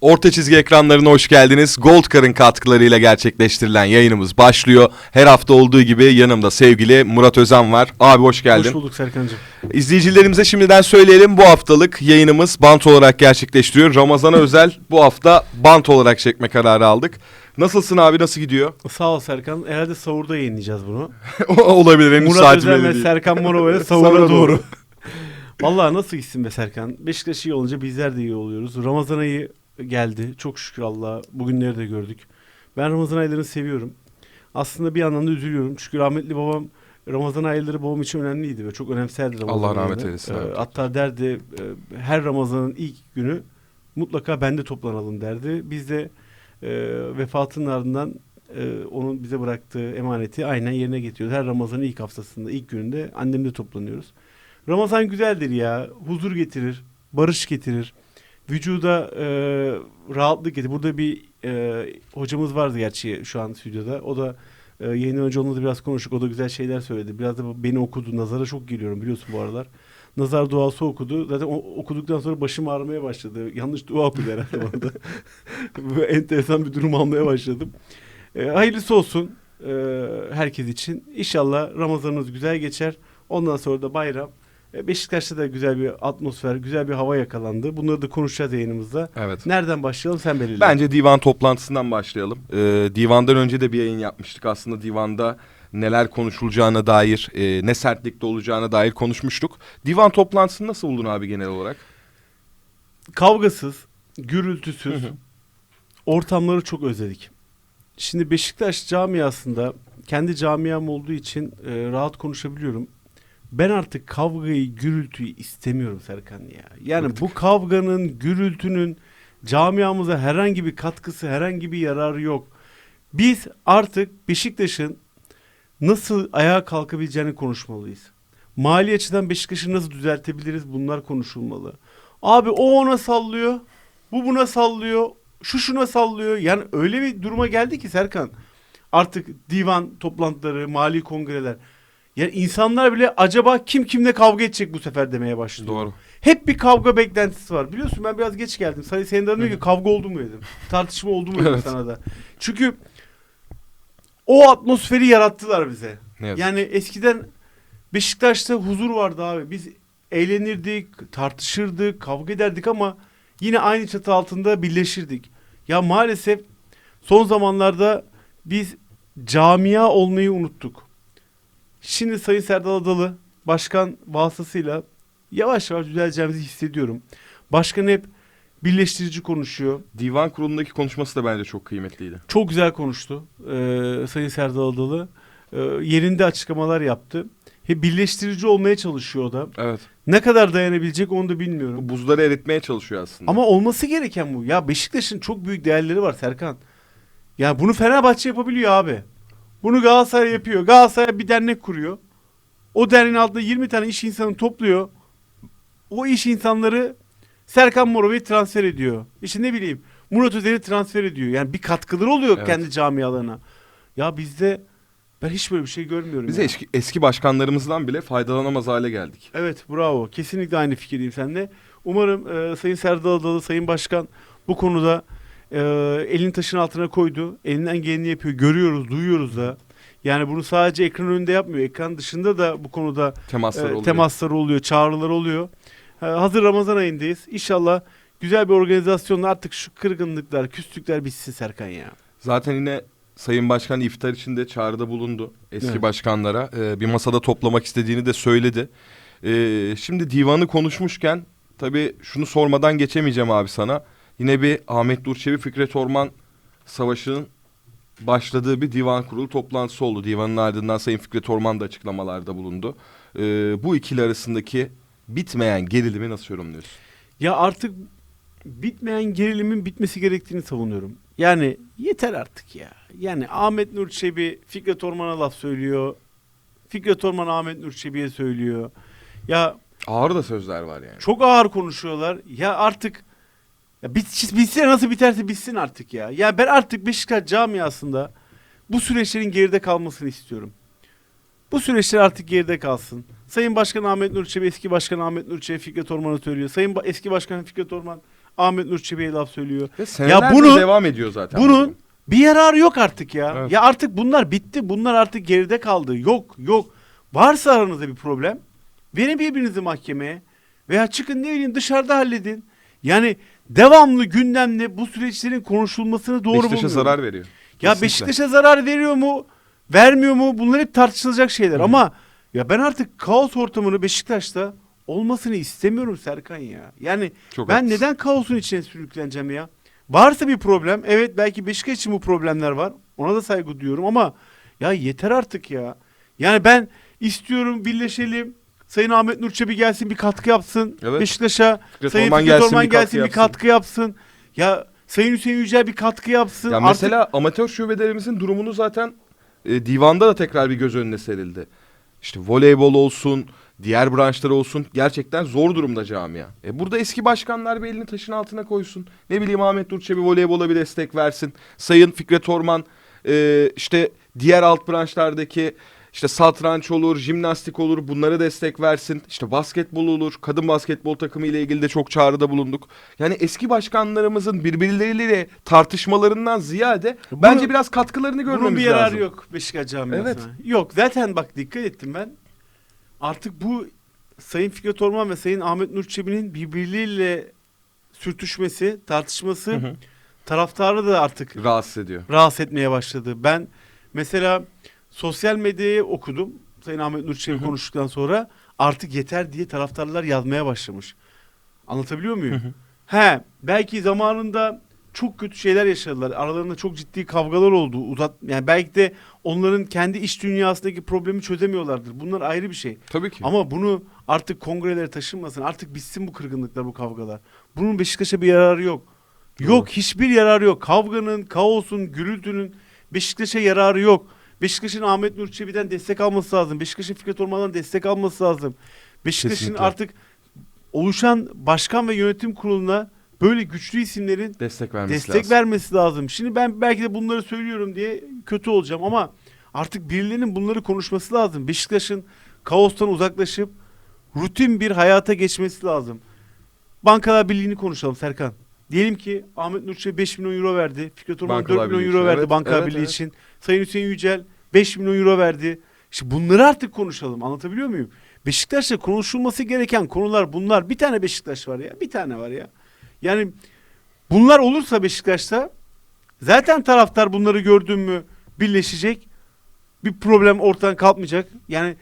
Orta çizgi ekranlarına hoş geldiniz. Goldcar'ın katkılarıyla gerçekleştirilen yayınımız başlıyor. Her hafta olduğu gibi yanımda sevgili Murat Özen var. Abi hoş geldin. Hoş bulduk Serkan'cığım. İzleyicilerimize şimdiden söyleyelim bu haftalık yayınımız bant olarak gerçekleştiriyor. Ramazan'a özel bu hafta bant olarak çekme kararı aldık. Nasılsın abi nasıl gidiyor? Sağ ol Serkan. Herhalde sahurda yayınlayacağız bunu. Olabilir henüz Murat Özen ve değil. Serkan Sahura sahura doğru. doğru. Vallahi nasıl gitsin be Serkan? Beşiktaş iyi olunca bizler de iyi oluyoruz. Ramazan ayı geldi. Çok şükür Allah'a. Bugünleri de gördük. Ben Ramazan aylarını seviyorum. Aslında bir yandan da üzülüyorum. Çünkü rahmetli babam Ramazan ayları babam için önemliydi ve çok önemserdi Ramazan Allah rahmet ayını. eylesin Ee, hatta derdi e, her Ramazan'ın ilk günü mutlaka bende toplanalım derdi. Biz de e, vefatının ardından e, onun bize bıraktığı emaneti aynen yerine getiriyoruz. Her Ramazan'ın ilk haftasında, ilk gününde annemle toplanıyoruz. Ramazan güzeldir ya. Huzur getirir, barış getirir. Vücuda e, rahatlık getirir. Burada bir e, hocamız vardı gerçi şu an stüdyoda. O da e, yayından önce onunla da biraz konuştuk. O da güzel şeyler söyledi. Biraz da beni okudu. Nazara çok geliyorum biliyorsun bu aralar. Nazar duası okudu. Zaten okuduktan sonra başım ağrımaya başladı. Yanlış dua okudu herhalde bana enteresan bir durum almaya başladım. E, hayırlısı olsun e, herkes için. İnşallah Ramazanınız güzel geçer. Ondan sonra da bayram. E, Beşiktaş'ta da güzel bir atmosfer, güzel bir hava yakalandı. Bunları da konuşacağız yayınımızda. Evet. Nereden başlayalım sen belirle. Bence divan toplantısından başlayalım. Ee, divandan önce de bir yayın yapmıştık. Aslında divanda neler konuşulacağına dair, e, ne sertlikte olacağına dair konuşmuştuk. Divan toplantısını nasıl buldun abi genel olarak? Kavgasız, gürültüsüz Hı hı. ortamları çok özledik. Şimdi Beşiktaş camiasında kendi camiam olduğu için e, rahat konuşabiliyorum. Ben artık kavgayı, gürültüyü istemiyorum Serkan ya. Yani Bıktık. bu kavganın, gürültünün camiamıza herhangi bir katkısı, herhangi bir yararı yok. Biz artık Beşiktaş'ın nasıl ayağa kalkabileceğini konuşmalıyız. Mali açıdan Beşiktaş'ı nasıl düzeltebiliriz bunlar konuşulmalı. Abi o ona sallıyor, bu buna sallıyor, şu şuna sallıyor. Yani öyle bir duruma geldi ki Serkan. Artık divan toplantıları, mali kongreler. Yani insanlar bile acaba kim kimle kavga edecek bu sefer demeye başlıyor. Doğru. Hep bir kavga beklentisi var. Biliyorsun ben biraz geç geldim. Sen, senin de diyor ki kavga oldu mu dedim. Tartışma oldu mu dedim Evet. sana da. Çünkü o atmosferi yarattılar bize. Yazık. Yani eskiden Beşiktaş'ta huzur vardı abi. Biz eğlenirdik, tartışırdık, kavga ederdik ama yine aynı çatı altında birleşirdik. Ya maalesef son zamanlarda biz camia olmayı unuttuk. Şimdi Sayın Serdal Adalı başkan vasıtasıyla yavaş yavaş düzeleceğimizi hissediyorum. Başkan hep birleştirici konuşuyor. Divan kurulundaki konuşması da bence çok kıymetliydi. Çok güzel konuştu ee, Sayın Serdal Adalı. Ee, yerinde açıklamalar yaptı. Hep birleştirici olmaya çalışıyor o da. Evet. Ne kadar dayanabilecek onu da bilmiyorum. Bu buzları eritmeye çalışıyor aslında. Ama olması gereken bu. Ya Beşiktaş'ın çok büyük değerleri var Serkan. Ya bunu Fenerbahçe yapabiliyor abi. Bunu Galatasaray yapıyor. Galatasaray bir dernek kuruyor. O derneğin altında 20 tane iş insanı topluyor. O iş insanları Serkan Morova'yı transfer ediyor. İşte ne bileyim Murat Özer'i transfer ediyor. Yani bir katkıları oluyor Evet. kendi camialarına. Ya bizde ben hiç böyle bir şey görmüyorum. Biz ya. eski, eski başkanlarımızdan bile faydalanamaz hale geldik. Evet bravo. Kesinlikle aynı fikirdeyim seninle. Umarım e, Sayın Serdal Adalı, Sayın Başkan bu konuda e, elini taşın altına koydu. Elinden geleni yapıyor. Görüyoruz, duyuyoruz da. Yani bunu sadece ekran önünde yapmıyor. Ekran dışında da bu konuda Temaslar e, oluyor. temasları oluyor, çağrılar oluyor. E, hazır Ramazan ayındayız. İnşallah güzel bir organizasyonla artık şu kırgınlıklar, küslükler bitsin Serkan ya. Zaten yine Sayın Başkan iftar için de çağrıda bulundu eski Evet. başkanlara. Ee, bir masada toplamak istediğini de söyledi. Ee, şimdi divanı konuşmuşken tabii şunu sormadan geçemeyeceğim abi sana. Yine bir Ahmet Durçevi Fikret Orman Savaşı'nın başladığı bir divan kurulu toplantısı oldu. Divanın ardından Sayın Fikret Orman da açıklamalarda bulundu. Ee, bu ikili arasındaki bitmeyen gerilimi nasıl yorumluyorsun? Ya artık bitmeyen gerilimin bitmesi gerektiğini savunuyorum. Yani yeter artık ya. Yani Ahmet Nur Çebi Fikret Orman'a laf söylüyor. Fikret Orman Ahmet Nur Çebi'ye söylüyor. Ya Ağır da sözler var yani. çok ağır konuşuyorlar. Ya artık ya bit, bitse nasıl biterse bitsin artık ya. Ya ben artık Beşiktaş camiasında bu süreçlerin geride kalmasını istiyorum. Bu süreçler artık geride kalsın. Sayın Başkan Ahmet Nur Çebi, eski Başkan Ahmet Nur Çebi Fikret Orman'a söylüyor. Sayın ba- eski Başkan Fikret Orman Ahmet Nur Çebi'ye laf söylüyor. Ve senelerdir bunu- devam ediyor zaten. bu Bunun durum. bir yararı yok artık ya. Evet. Ya artık bunlar bitti. Bunlar artık geride kaldı. Yok yok. Varsa aranızda bir problem verin birbirinizi mahkemeye veya çıkın ne bileyim dışarıda halledin. Yani devamlı gündemle bu süreçlerin konuşulmasını doğru Beşiktaş'a bulmuyorum. zarar veriyor. Ya Kesinlikle. Beşiktaş'a zarar veriyor mu? Vermiyor mu? Bunlar hep tartışılacak şeyler. Ama ya ben artık kaos ortamını Beşiktaş'ta olmasını istemiyorum Serkan ya. Yani Çok ben haklısın. neden kaosun içine sürükleneceğim ya? Varsa bir problem. Evet belki Beşiktaş için bu problemler var. Ona da saygı duyuyorum ama ya yeter artık ya. Yani ben istiyorum birleşelim. Sayın Ahmet Nur Çebi gelsin bir katkı yapsın. Evet. Beşiktaş'a Fikret Sayın Orman Fikret gelsin, Orman bir katkı gelsin bir yapsın. katkı yapsın. Ya Sayın Hüseyin Yücel bir katkı yapsın. Ya Artık- mesela amatör şubelerimizin durumunu zaten e, divanda da tekrar bir göz önüne serildi. İşte voleybol olsun, diğer branşlar olsun gerçekten zor durumda camia. E burada eski başkanlar bir elini taşın altına koysun. Ne bileyim Ahmet Durçebi voleybola bir destek versin. Sayın Fikret Orman e, işte diğer alt branşlardaki işte satranç olur, jimnastik olur bunlara destek versin. İşte basketbol olur, kadın basketbol takımı ile ilgili de çok çağrıda bulunduk. Yani eski başkanlarımızın birbirleriyle tartışmalarından ziyade Bunu- bence biraz katkılarını görmemiz Bunun bir yararı lazım. yok Beşiktaş camiasına. Evet. Yok zaten bak dikkat ettim ben. Artık bu Sayın Fikret Orman ve Sayın Ahmet Nur Çebi'nin birbirleriyle sürtüşmesi, tartışması Hı hı. taraftarı da artık Rahatsız ediyor. rahatsız etmeye başladı. Ben mesela sosyal medyayı okudum. Sayın Ahmet Nur hı. konuştuktan sonra artık yeter diye taraftarlar yazmaya başlamış. Anlatabiliyor muyum? Hı hı. He, belki zamanında çok kötü şeyler yaşadılar. Aralarında çok ciddi kavgalar oldu. Uzat yani belki de onların kendi iş dünyasındaki problemi çözemiyorlardır. Bunlar ayrı bir şey. Tabii ki. Ama bunu artık kongrelere taşınmasın. Artık bitsin bu kırgınlıklar, bu kavgalar. Bunun Beşiktaş'a bir yararı yok. Doğru. Yok, hiçbir yararı yok. Kavganın, kaosun, gürültünün Beşiktaş'a yararı yok. Beşiktaş'ın Ahmet Nur Çebi'den destek alması lazım. Beşiktaş'ın Fikret Orman'dan destek alması lazım. Beşiktaş'ın Kesinlikle. artık oluşan başkan ve yönetim kuruluna böyle güçlü isimlerin destek vermesi destek lazım. vermesi lazım. Şimdi ben belki de bunları söylüyorum diye kötü olacağım ama artık birilerinin bunları konuşması lazım. Beşiktaş'ın kaostan uzaklaşıp rutin bir hayata geçmesi lazım. Bankalar Birliği'ni konuşalım Serkan. Diyelim ki Ahmet Nurçe'ye 5 milyon euro verdi. Fikret Orman Bankalar 4 milyon Birliği euro için, verdi evet, Bankalar evet, Birliği evet. için. Sayın Hüseyin Yücel 5 milyon euro verdi. İşte bunları artık konuşalım. Anlatabiliyor muyum? Beşiktaş'ta konuşulması gereken konular bunlar. Bir tane Beşiktaş var ya. Bir tane var ya. Yani bunlar olursa Beşiktaş'ta zaten taraftar bunları gördün mü birleşecek. Bir problem ortadan kalkmayacak. Yani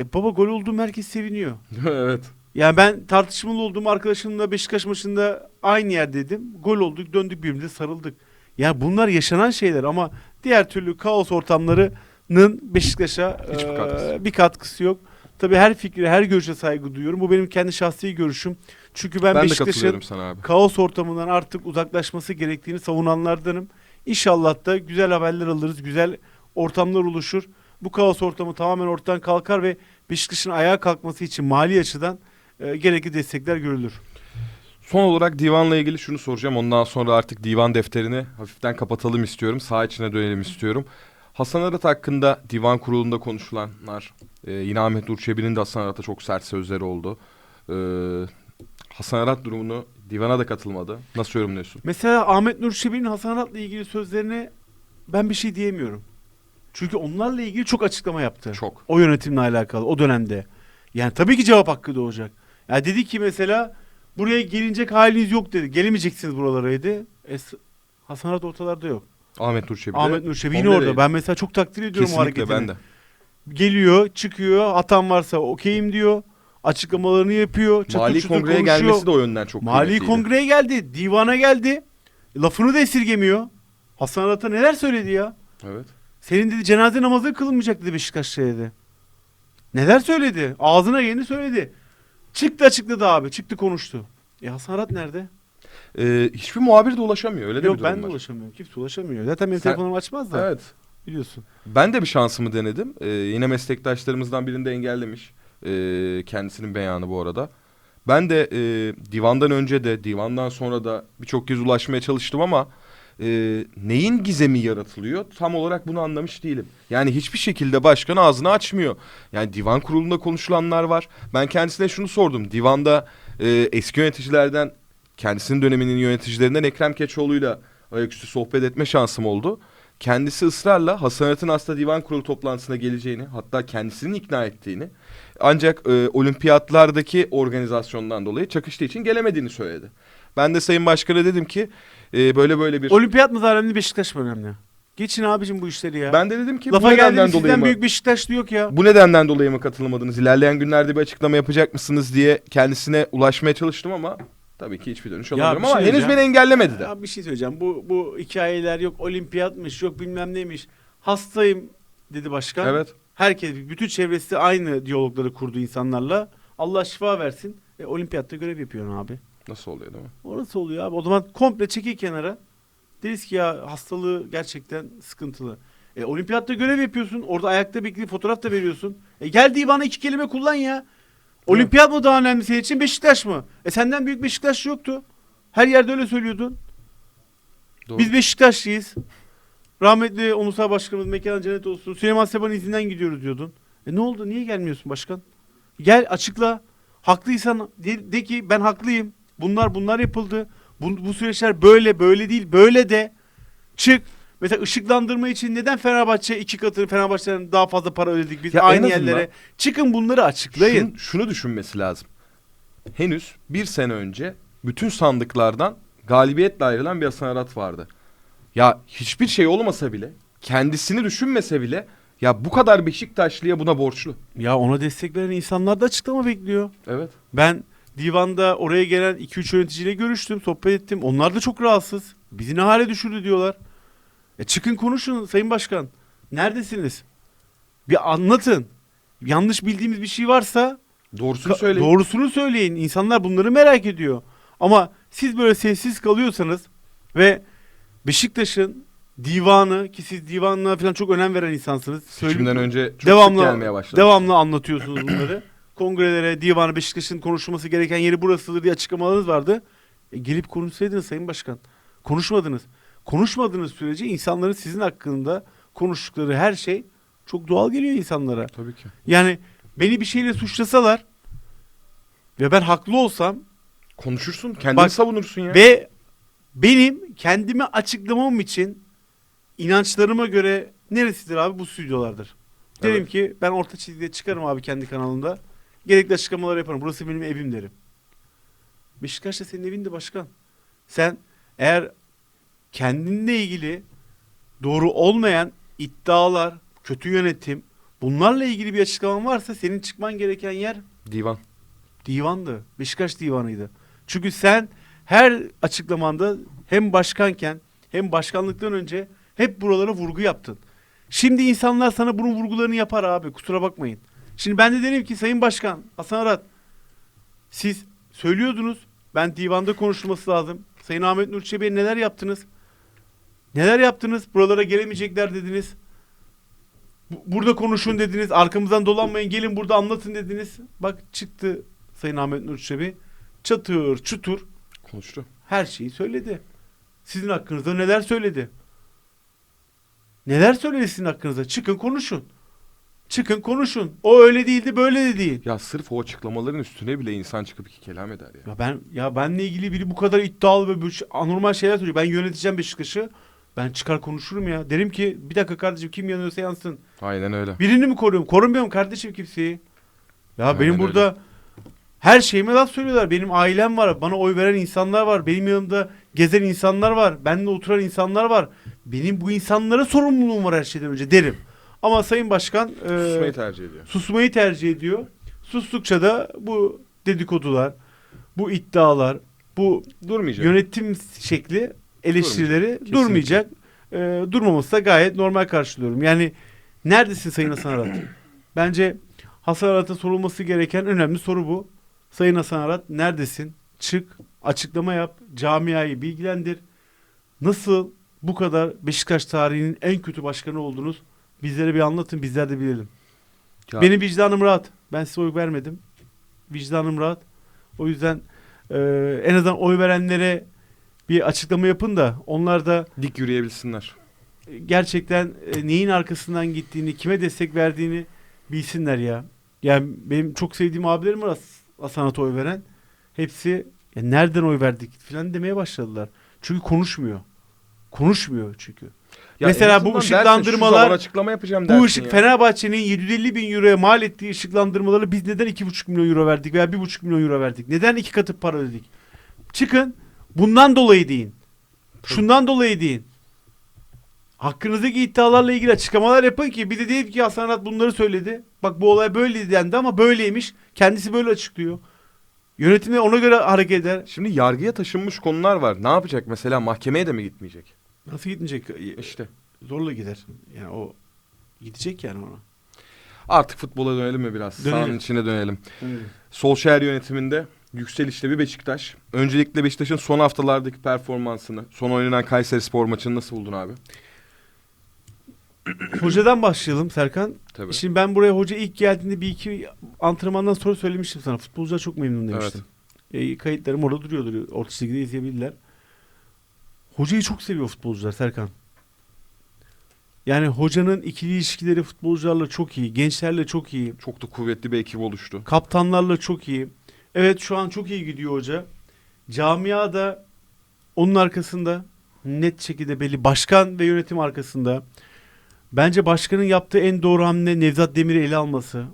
e baba gol olduğum herkes seviniyor. evet. Yani ben tartışmalı olduğum arkadaşımla Beşiktaş maçında aynı yerdeydim. Gol olduk, döndük birbirimize sarıldık. Yani bunlar yaşanan şeyler ama diğer türlü kaos ortamlarının Beşiktaş'a Hiçbir katkısı. bir katkısı yok. Tabii her fikre, her görüşe saygı duyuyorum. Bu benim kendi şahsi görüşüm. Çünkü ben, Ben, de Beşiktaş'ın katılıyorum sana abi. kaos ortamından artık uzaklaşması gerektiğini savunanlardanım. İnşallah da güzel haberler alırız, güzel ortamlar oluşur. Bu kaos ortamı tamamen ortadan kalkar ve Beşiktaş'ın ayağa kalkması için mali açıdan e, gerekli destekler görülür. Son olarak divanla ilgili şunu soracağım. Ondan sonra artık divan defterini hafiften kapatalım istiyorum. Sağ içine dönelim istiyorum. Hasan Arat hakkında divan kurulunda konuşulanlar. e, yine Ahmet Nur Çebi'nin de Hasan Arat'a çok sert sözleri oldu. E, Hasan Arat durumunu divana da katılmadı. Nasıl yorumluyorsun? Mesela Ahmet Nur Çebi'nin Hasan Arat'la ilgili sözlerine ben bir şey diyemiyorum. Çünkü onlarla ilgili çok açıklama yaptı. Çok. O yönetimle alakalı o dönemde. Yani tabii ki cevap hakkı doğacak. Ya dedi ki mesela buraya gelinecek haliniz yok dedi. Gelemeyeceksiniz buralara dedi. E, Hasan Arat ortalarda yok. Ahmet Nur Çebi de Ahmet Nur Çebi yine orada. değil. Ben mesela çok takdir ediyorum o Kesinlikle hareketini. ben de. Geliyor, çıkıyor, hatam varsa okeyim diyor. Açıklamalarını yapıyor. Çatır Mali çutur kongreye konuşuyor. gelmesi de o yönden çok Mali kıymetliydi. kongreye geldi, divana geldi. Lafını da esirgemiyor. Hasan Arat'a neler söyledi ya? Evet. Senin dedi cenaze namazı kılınmayacak dedi Beşiktaş'ta dedi. Neler söyledi? Ağzına geleni söyledi. Çıktı açıkladı abi. Çıktı konuştu. E Hasan Arat nerede? E, hiçbir muhabir de ulaşamıyor. Öyle de Yok bir durum ben de var. ulaşamıyorum. Kimse ulaşamıyor. Zaten benim Sen- telefonumu açmaz da. Evet. Biliyorsun. Ben de bir şansımı denedim. Ee, yine meslektaşlarımızdan birinde engellemiş. Ee, kendisinin beyanı bu arada. Ben de e, divandan önce de divandan sonra da birçok kez ulaşmaya çalıştım ama e, neyin gizemi yaratılıyor tam olarak bunu anlamış değilim. Yani hiçbir şekilde başkan ağzını açmıyor. Yani divan kurulunda konuşulanlar var. Ben kendisine şunu sordum. Divanda e, eski yöneticilerden kendisinin döneminin yöneticilerinden Ekrem Keçoğlu'yla ayaküstü sohbet etme şansım oldu. Kendisi ısrarla Hasan Arat'ın aslında divan kurulu toplantısına geleceğini hatta kendisinin ikna ettiğini ancak e, olimpiyatlardaki organizasyondan dolayı çakıştığı için gelemediğini söyledi. Ben de Sayın Başkan'a dedim ki e, böyle böyle bir... Olimpiyat mı daha önemli Beşiktaş mı önemli? Geçin abicim bu işleri ya. ben de dedim ki Lafa bu nedenden dolayı mı? büyük Beşiktaşlı yok ya. Bu nedenden dolayı mı katılmadınız? İlerleyen günlerde bir açıklama yapacak mısınız diye kendisine ulaşmaya çalıştım ama tabii ki hiçbir dönüş alamıyorum şey ama henüz beni engellemedi de. Ya bir şey söyleyeceğim. Bu bu hikayeler yok olimpiyatmış yok bilmem neymiş. Hastayım dedi başkan. Evet. Herkes bütün çevresi aynı diyalogları kurdu insanlarla. Allah şifa versin. E, olimpiyatta görev yapıyorsun abi. Nasıl oluyor değil mi? Orası oluyor abi. O zaman komple çekil kenara. Deriz ki ya hastalığı gerçekten sıkıntılı. E, olimpiyatta görev yapıyorsun. Orada ayakta bekleyip fotoğraf da veriyorsun. E, gel divana iki kelime kullan ya. Olimpiyat mı daha önemli senin için Beşiktaş mı? E senden büyük Beşiktaş yoktu. Her yerde öyle söylüyordun. Doğru. Biz Beşiktaşlıyız. Rahmetli Ulusal Başkanımız mekanı cennet olsun. Süleyman Seba'nın izinden gidiyoruz diyordun. E ne oldu? Niye gelmiyorsun başkan? Gel açıkla. Haklıysan de, de ki ben haklıyım. Bunlar bunlar yapıldı. Bu, bu süreçler böyle böyle değil böyle de. Çık. Mesela ışıklandırma için neden Fenerbahçe iki katını Fenerbahçe'den daha fazla para ödedik biz Ya en aynı azından yerlere. Çıkın bunları açıklayın. Şunu, şunu düşünmesi lazım. Henüz bir sene önce bütün sandıklardan galibiyetle ayrılan bir Hasan Arat vardı. Ya hiçbir şey olmasa bile kendisini düşünmese bile ya bu kadar Beşiktaşlıya buna borçlu. Ya ona destek veren insanlar da açıklama bekliyor. Evet. Ben divanda oraya gelen 2-3 yöneticiyle görüştüm, sohbet ettim. Onlar da çok rahatsız. Bizi ne hale düşürdü diyorlar. E çıkın konuşun Sayın Başkan. Neredesiniz? Bir anlatın. Yanlış bildiğimiz bir şey varsa Doğrusunu söyleyin. doğrusunu söyleyin. İnsanlar bunları merak ediyor. Ama siz böyle sessiz kalıyorsanız ve Beşiktaş'ın divanı ki siz divanına falan çok önem veren insansınız. Seçimden önce çok devamlı gelmeye başladı. devamlı anlatıyorsunuz bunları. Kongrelere, divanı Beşiktaş'ın konuşulması gereken yeri burasıdır diye açıklamalarınız vardı. E, gelip konuşsaydınız Sayın Başkan. Konuşmadınız. Konuşmadığınız sürece insanların sizin hakkında konuştukları her şey çok doğal geliyor insanlara. Tabii ki. Yani beni bir şeyle suçlasalar ve ben haklı olsam Konuşursun, kendini Bak- savunursun ya. ve benim kendimi açıklamam için inançlarıma göre neresidir abi bu stüdyolardır. Derim Evet. ki ben orta çizgiye çıkarım abi kendi kanalımda. Gerekli açıklamalar yaparım. Burası benim evim derim. Beşiktaş da senin evindi başkan. Sen eğer kendinle ilgili doğru olmayan iddialar, kötü yönetim bunlarla ilgili bir açıklaman varsa senin çıkman gereken yer Divan. divandı. Beşiktaş divanıydı. Çünkü sen her açıklamanda hem başkanken hem başkanlıktan önce hep buralara vurgu yaptın. Şimdi insanlar sana bunun vurgularını yapar abi. Kusura bakmayın. Şimdi ben de derim ki Sayın Başkan Hasan Arat siz söylüyordunuz ben divanda konuşulması lazım. Sayın Ahmet Nur Çebi'ye neler yaptınız? Neler yaptınız? Buralara gelemeyecekler dediniz. Bu- Burada konuşun dediniz. Arkamızdan dolanmayın. Gelin burada anlatın dediniz. Bak çıktı Sayın Ahmet Nur Çebi. Çatır çutur Konuştu. her şeyi söyledi. Sizin hakkınızda neler söyledi? Neler söyledi sizin hakkınızda? Çıkın konuşun. Çıkın konuşun. O öyle değildi böyle de değil. Ya sırf o açıklamaların üstüne bile insan çıkıp iki kelam eder ya. Ya ben ya benle ilgili biri bu kadar iddialı ve böyle anormal şeyler söylüyor. Ben yöneteceğim Beşiktaş'ı. Ben çıkar konuşurum ya. Derim ki bir dakika kardeşim kim yanıyorsa yansın. Aynen öyle. Birini mi koruyorum? Korumuyorum kardeşim kimseyi. Ya Aynen benim öyle. burada her şeyime laf söylüyorlar. Benim ailem var. Bana oy veren insanlar var. Benim yanımda gezen insanlar var. Benimle oturan insanlar var. Benim bu insanlara sorumluluğum var her şeyden önce derim. Ama Sayın Başkan e, Susmayı tercih ediyor. susmayı tercih ediyor. Sustukça da bu dedikodular, bu iddialar, bu Durmayacak. yönetim şekli eleştirileri Durmayacak, durmayacak. Ee, durmaması da gayet normal karşılıyorum. Yani neredesin Sayın Hasan Arat? Bence Hasan Arat'a sorulması gereken önemli soru bu. Sayın Hasan Arat neredesin? Çık, açıklama yap, camiayı bilgilendir. Nasıl bu kadar Beşiktaş tarihinin en kötü başkanı oldunuz? Bizlere bir anlatın, bizler de bilelim. Ya- Benim vicdanım rahat. Ben size oy vermedim. Vicdanım rahat. O yüzden e, en azından oy verenlere bir açıklama yapın da onlar da Dik yürüyebilsinler. gerçekten e, neyin arkasından gittiğini, kime destek verdiğini bilsinler ya. Yani benim çok sevdiğim abilerim var Hasanat'a oy veren. Hepsi Ya nereden oy verdik falan demeye başladılar. Çünkü konuşmuyor. Konuşmuyor çünkü. Ya Mesela bu azından dersin, ışıklandırmalar- şu zaman açıklama yapacağım dersin Bu ışık ya. Fenerbahçe'nin 750 bin euroya mal ettiği ışıklandırmaları biz neden 2,5 milyon euro verdik veya 1,5 milyon euro verdik? Neden iki katı para ödedik? Çıkın bundan dolayı deyin. Şundan dolayı deyin. Hakkınızdaki iddialarla ilgili açıklamalar yapın ki bize değil ki Hasan Arat bunları söyledi. Bak bu olay böyle dendi ama böyleymiş. Kendisi böyle açıklıyor. Yönetim de ona göre hareket eder. Şimdi yargıya taşınmış konular var. Ne yapacak mesela mahkemeye de mi gitmeyecek? Nasıl gitmeyecek? İşte Zorla gider. Yani o gidecek yani ona. artık futbola dönelim mi biraz? Dönelim. Sahanın içine dönelim. Solskjaer yönetiminde yükselişte bir Beşiktaş. Öncelikle Beşiktaş'ın son haftalardaki performansını, son oynanan Kayseri Spor maçını nasıl buldun abi? Hocadan başlayalım Serkan. Tabii. Şimdi ben buraya hoca ilk geldiğinde bir iki antrenmandan sonra söylemiştim sana. Futbolcular çok memnun demiştim. E, kayıtlarım orada duruyordur. Orta Lig'de izleyebilirler. Hocayı çok seviyor futbolcular Serkan. Yani hocanın ikili ilişkileri futbolcularla çok iyi. Gençlerle çok iyi. Çok da kuvvetli bir ekip oluştu. Kaptanlarla çok iyi. Evet şu an çok iyi gidiyor hoca. Camia da onun arkasında net şekilde belli. Başkan ve yönetim arkasında. Bence başkanın yaptığı en doğru hamle Nevzat Demir'i ele alması.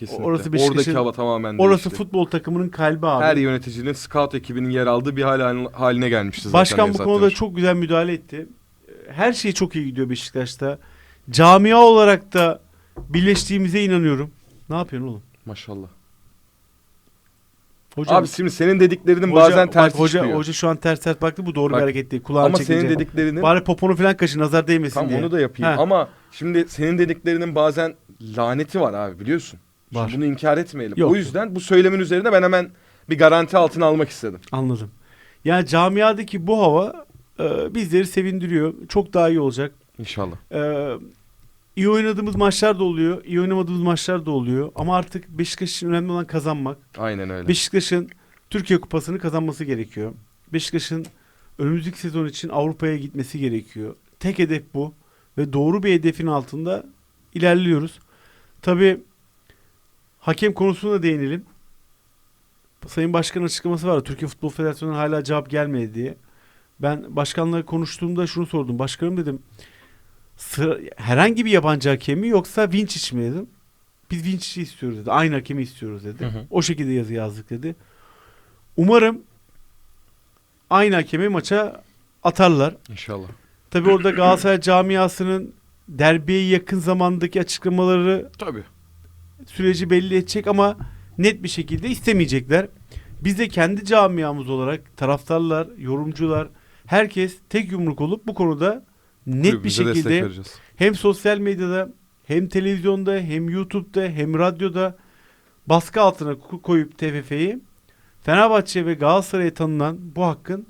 Kesinlikle. Orası Beşiktaş'ın- Oradaki hava tamamen Orası değişti. futbol takımının kalbi abi. Her yöneticinin scout ekibinin yer aldığı bir hal haline gelmişti zaten. Başkan bu Nevzat konuda çok güzel müdahale etti. Her şey çok iyi gidiyor Beşiktaş'ta. Camia olarak da birleştiğimize inanıyorum. Ne yapıyorsun oğlum? Maşallah. Hocam, Abi şimdi senin dediklerinin hoca- bazen bak, ters hoca, çıkıyor. hoca şu an ters ters baktı. Bu doğru Bak, bir hareket değil. Kulağını Ama çekince. senin dediklerinin Bari poponu falan kaşı nazar değmesin tam diye. onu da yapayım. Ha. Ama şimdi senin dediklerinin bazen laneti var abi biliyorsun. Şimdi Var. bunu inkar etmeyelim. Yok. O yüzden bu söylemin üzerine ben hemen bir garanti altına almak istedim. Anladım. Yani camiadaki bu hava e, bizleri sevindiriyor. Çok daha iyi olacak. İnşallah. Ee, iyi oynadığımız maçlar da oluyor. iyi oynamadığımız maçlar da oluyor. Ama artık Beşiktaş için önemli olan kazanmak. Aynen öyle. Beşiktaş'ın Türkiye Kupası'nı kazanması gerekiyor. Beşiktaş'ın önümüzdeki sezon için Avrupa'ya gitmesi gerekiyor. Tek hedef bu. Ve doğru bir hedefin altında ilerliyoruz. Tabii hakem konusuna değinelim. Sayın Başkan açıklaması var. Türkiye Futbol Federasyonu'nun hala cevap gelmedi diye. Ben başkanla konuştuğumda şunu sordum. Başkanım dedim. Sıra, herhangi bir yabancı hakemi yoksa Vinçic mi dedim. Biz Vinçic'i istiyoruz dedi. Aynı hakemi istiyoruz dedi. Hı hı. O şekilde yazı yazdık dedi. Umarım aynı hakemi maça atarlar. İnşallah. Tabi orada Galatasaray camiasının derbiye yakın zamandaki açıklamaları Tabii. Süreci belli edecek ama net bir şekilde istemeyecekler. Biz de kendi camiamız olarak taraftarlar, yorumcular, herkes tek yumruk olup bu konuda net bir Kulübümüze şekilde hem sosyal medyada hem televizyonda hem YouTube'da hem radyoda baskı altına ko- koyup TFF'yi Fenerbahçe ve Galatasaray'a tanınan bu hakkın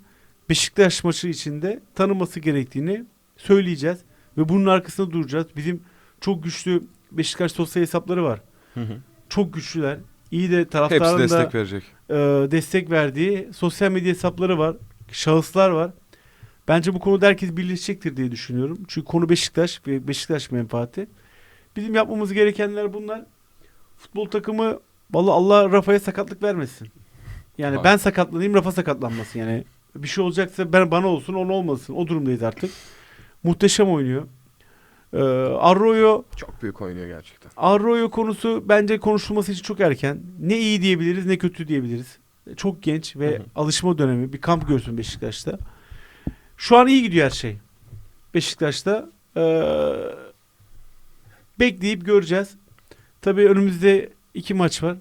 Beşiktaş maçı içinde tanıması gerektiğini söyleyeceğiz ve bunun arkasında duracağız. Bizim çok güçlü Beşiktaş sosyal hesapları var. Hı hı. Çok güçlüler. İyi de Hepsi taraftarın da destek verecek. e, destek verdiği sosyal medya hesapları var. Şahıslar var. Bence bu konuda herkes birleşecektir diye düşünüyorum. Çünkü konu Beşiktaş ve Beşiktaş menfaati. Bizim yapmamız gerekenler bunlar. Futbol takımı vallahi Allah Rafa'ya sakatlık vermesin. Yani Hayır. ben sakatlanayım Rafa sakatlanmasın. Yani bir şey olacaksa ben bana olsun onun olmasın. O durumdayız artık. Muhteşem oynuyor. Ee, Arroyo Çok büyük oynuyor gerçekten. Arroyo konusu bence konuşulması için çok erken. Ne iyi diyebiliriz ne kötü diyebiliriz. Çok genç ve Hı hı. alışma dönemi. Bir kamp görsün Beşiktaş'ta. Şu an iyi gidiyor her şey. Beşiktaş'ta. Ee, bekleyip göreceğiz. Tabii önümüzde iki maç var.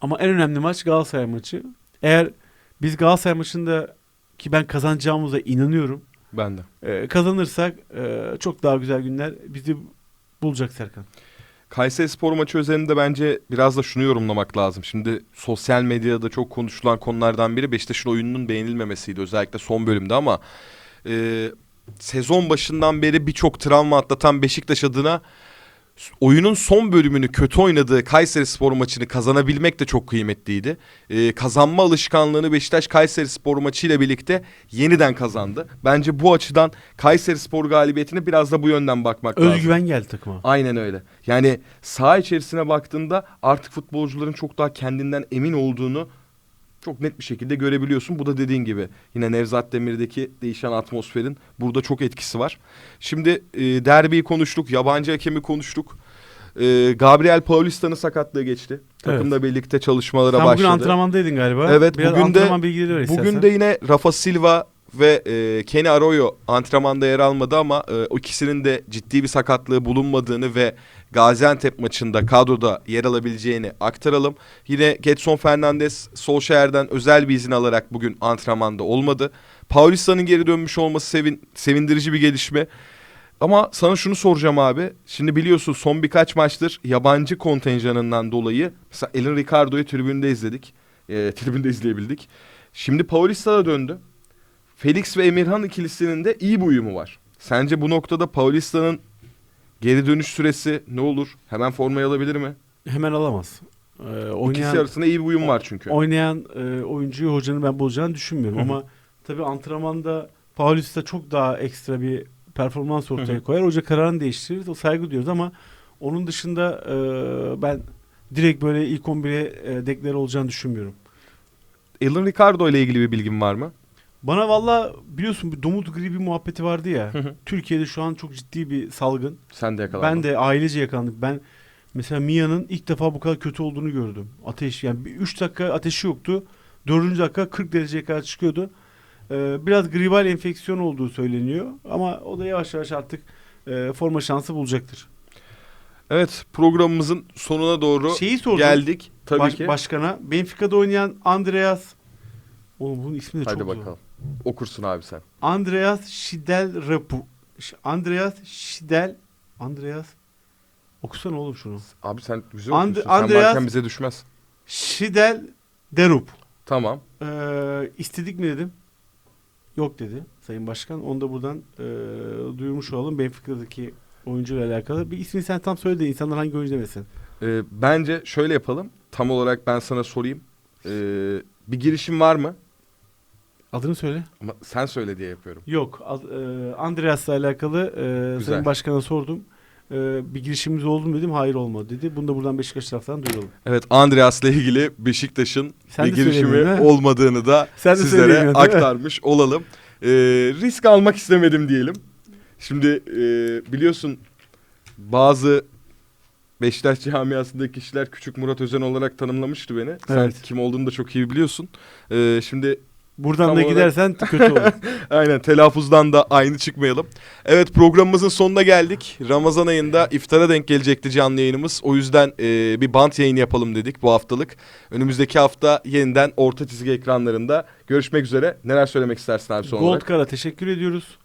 Ama en önemli maç Galatasaray maçı. Eğer biz Galatasaray maçında ki ben kazanacağımıza inanıyorum. Ben de. ee, kazanırsak ee, çok daha güzel günler bizi bulacak Serkan. Kayseri Spor maçı üzerinde bence biraz da şunu yorumlamak lazım. Şimdi sosyal medyada çok konuşulan konulardan biri Beşiktaş'ın oyununun beğenilmemesiydi. Özellikle son bölümde ama e, sezon başından beri birçok travma atlatan Beşiktaş adına oyunun son bölümünü kötü oynadığı Kayseri Spor maçını kazanabilmek de çok kıymetliydi. E, kazanma alışkanlığını Beşiktaş Kayseri Spor maçıyla birlikte yeniden kazandı. Bence bu açıdan Kayseri Spor galibiyetine biraz da bu yönden bakmak lazım. Özgüven geldi takıma. Aynen öyle. Yani saha içerisine baktığında artık futbolcuların çok daha kendinden emin olduğunu çok net bir şekilde görebiliyorsun. Bu da dediğin gibi yine Nevzat Demir'deki değişen atmosferin burada çok etkisi var. Şimdi e, derbiyi konuştuk, yabancı hakemi konuştuk. E, Gabriel Paulista'nın sakatlığı geçti. Takımla birlikte çalışmalara Sen bugün başladı. antrenmandaydın galiba. Evet, Biraz bugün de- antrenman bilgileri ver Bugün istersen. de yine Rafa Silva ve e, Kenny Arroyo antrenmanda yer almadı ama e, ikisinin de ciddi bir sakatlığı bulunmadığını ve Gaziantep maçında kadroda yer alabileceğini aktaralım. Yine Getson Fernandes Solskjaer'den özel bir izin alarak bugün antrenmanda olmadı. Paulista'nın geri dönmüş olması sevin, sevindirici bir gelişme. Ama sana şunu soracağım abi. Şimdi biliyorsun son birkaç maçtır yabancı kontenjanından dolayı mesela Elin Ricardo'yu tribünde izledik. E, tribünde izleyebildik. Şimdi Paulista da döndü. Felix ve Emirhan ikilisinin de iyi bir uyumu var. Sence bu noktada Paulista'nın geri dönüş süresi ne olur? Hemen formayı alabilir mi? Hemen alamaz. Ee, İkisi oynayan arasında iyi bir uyum var çünkü. oynayan e, oyuncuyu hocanın ben bulacağını düşünmüyorum Hı hı. ama tabii antrenmanda Paulista çok daha ekstra bir performans ortaya hı. koyar. Hoca kararını değiştirir. O saygı duyuyoruz ama onun dışında e, ben direkt böyle ilk 11'e e, deklar olacağını düşünmüyorum. Elin Ricardo ile ilgili bir bilgin var mı? Bana valla biliyorsun bir domuz gribi muhabbeti vardı ya. Türkiye'de şu an çok ciddi bir salgın. Sen de yakalandın. Ben de ailece yakalandık. Ben mesela Mia'nın ilk defa bu kadar kötü olduğunu gördüm. Ateş yani 3 dakika ateşi yoktu. 4. dakika 40 dereceye kadar çıkıyordu. Ee, biraz gribal enfeksiyon olduğu söyleniyor. Ama o da yavaş yavaş artık e, forma şansı bulacaktır. Evet programımızın sonuna doğru Şeyi sordum geldik. Tabii baş- ki. başkana. Benfica'da oynayan Andreas Oğlum bunun ismi de Hadi çok zor. bakalım. Okursun abi sen. Andreas Şidel Repu. Andreas Şidel Andreas Okusana oğlum şunu. Abi sen güzel And- okuyorsun. Andreas- Sen varken bize düşmez. Şidel Derup. Tamam. Ee, istedik mi dedim. Yok dedi Sayın Başkan. Onu da buradan e, duyurmuş olalım. Benfica'daki oyuncuyla alakalı. Bir ismini sen tam söyle de insanlar hangi oyuncu demesin. Ee, bence şöyle yapalım. Tam olarak ben sana sorayım. Ee, bir girişim var mı? Adını söyle. Ama sen söyle diye yapıyorum. Yok. Ad, e, Andreas'la alakalı e, Güzel. Sayın Başkan'a sordum. E, bir girişimimiz oldu mu dedim. Hayır olmadı dedi. Bunu da buradan Beşiktaş tarafından duyuralım. Evet Andreas'la ilgili Beşiktaş'ın Sen bir girişimi olmadığını da Sen sizlere aktarmış olalım. Ee, risk almak istemedim diyelim. Şimdi e, biliyorsun bazı Beşiktaş camiasındaki kişiler Küçük Murat Özen olarak tanımlamıştı beni. Sen Evet. kim olduğunu da çok iyi biliyorsun. Ee, şimdi Buradan Tam da olarak- gidersen kötü olur. Aynen telaffuzdan da aynı çıkmayalım. Evet programımızın sonuna geldik. Ramazan ayında iftara denk gelecekti canlı yayınımız. O yüzden e, bir bant yayın yapalım dedik bu haftalık. Önümüzdeki hafta yeniden orta çizgi ekranlarında görüşmek üzere. Neler söylemek istersin abi son Gold olarak? Kara teşekkür ediyoruz.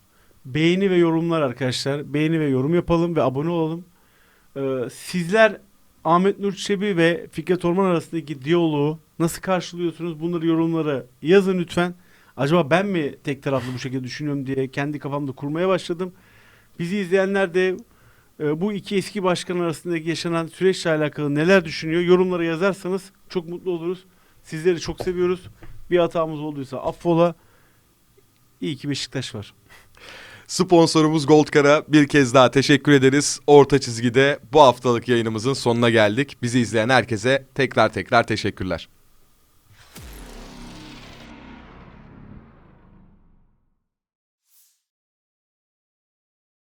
Beğeni ve yorumlar arkadaşlar. Beğeni ve yorum yapalım ve abone olalım. Ee, sizler Ahmet Nur Çebi ve Fikret Orman arasındaki diyaloğu nasıl karşılıyorsunuz? Bunları yorumlara yazın lütfen. Acaba ben mi tek taraflı bu şekilde düşünüyorum diye kendi kafamda kurmaya başladım. Bizi izleyenler de e, bu iki eski başkan arasındaki yaşanan süreçle alakalı neler düşünüyor? Yorumlara yazarsanız çok mutlu oluruz. Sizleri çok seviyoruz. Bir hatamız olduysa affola. İyi ki Beşiktaş var. Sponsorumuz Goldkar'a bir kez daha teşekkür ederiz. Orta çizgide bu haftalık yayınımızın sonuna geldik. Bizi izleyen herkese tekrar tekrar teşekkürler.